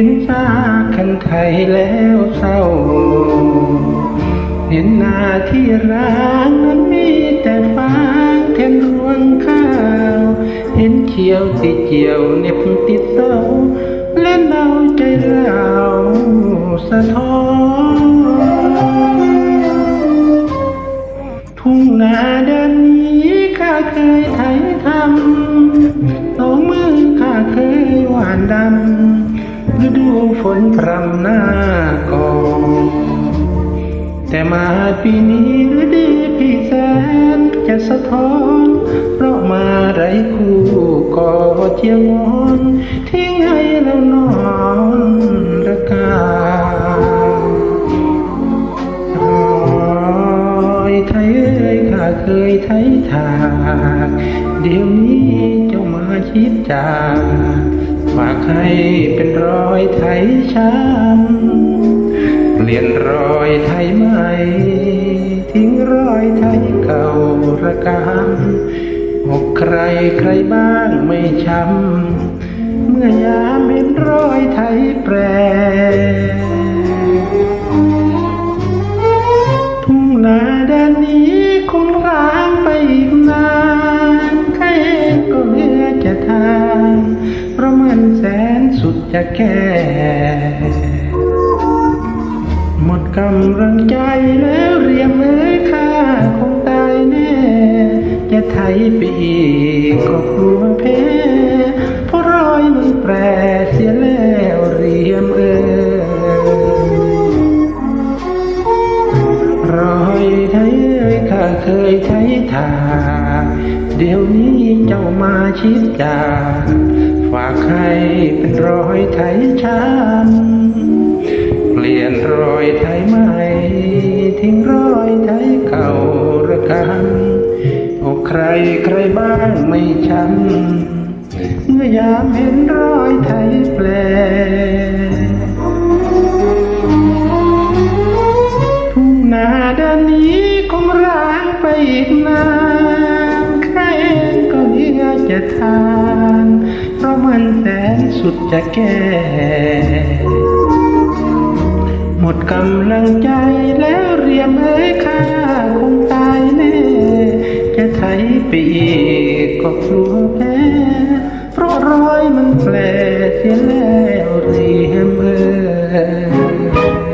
ห็นซากคันไทยแล้วเศร้า เห็นนาที่ร้างนั้นมีแต่ฟางแทนรวงข้าว เห็นเขียวติดเจียวเน็บติดเสาเล่นเอาใจเราสะท้อนทุ่งนาเดินนี้ข้าเคยไถทำสองมือข้าเคยหวานดำ ฤดูฝนพรำหน้าก่อน แต่มาปีนี้ฤดีพี่แสนจะสะท้อน เพราะมาไรคู่ก่อเจียงวอนทิ้งให้เรานอนระกาไทยเอ้ยข้าเคยไทยทาก เดี๋ยวนี้เจ้ามาชิดจาก ฝากให้เป็นรอยไทยช้ำเปลี่ยนรอยไทยใหม่ ทิ้งรอยไทยเก่าระกำอกใครใครบ้างไม่ช้ำเมื่อยามเห็นรอยไทยแปรทุ่งนาแดนนี้คงร้างไปอีกนานใครเองก็เมื่อจะทานเพ ราะมันแสนสุดจะแก่หมดกำลังใจแล้วเรียมเอ้ยข้าคงตายแน่ จะไถไปอีกก็กลัวแพ้เพราะรอยมันแปรเสียแล้วเรียมเอ้ยรอยไทยเอ้ยข้าเคยไทยทาเดี๋ยวนี้เจ้ามาชิดจาฝากให้เป็นรอยไทยช้ำเปลี่ยนรอยไทยใหม่ทิ้งรอยไทยเก่าระกันโอกใครใครบ้างไม่ช้ำเมื่อยามเห็นรอยไทยแปลทุ่งนาด้านนี้คงร้างไปอีกนานใครก็เหียจะทาน วันแสนสุดจะแก่หมดกำลังใจแล้วเรียมเอ้ยข้าคงตายแน่ จะไถไปอีกก็กลัวแพ้เพราะรอยมันแผลเสียแล้วเรียมเอ้ย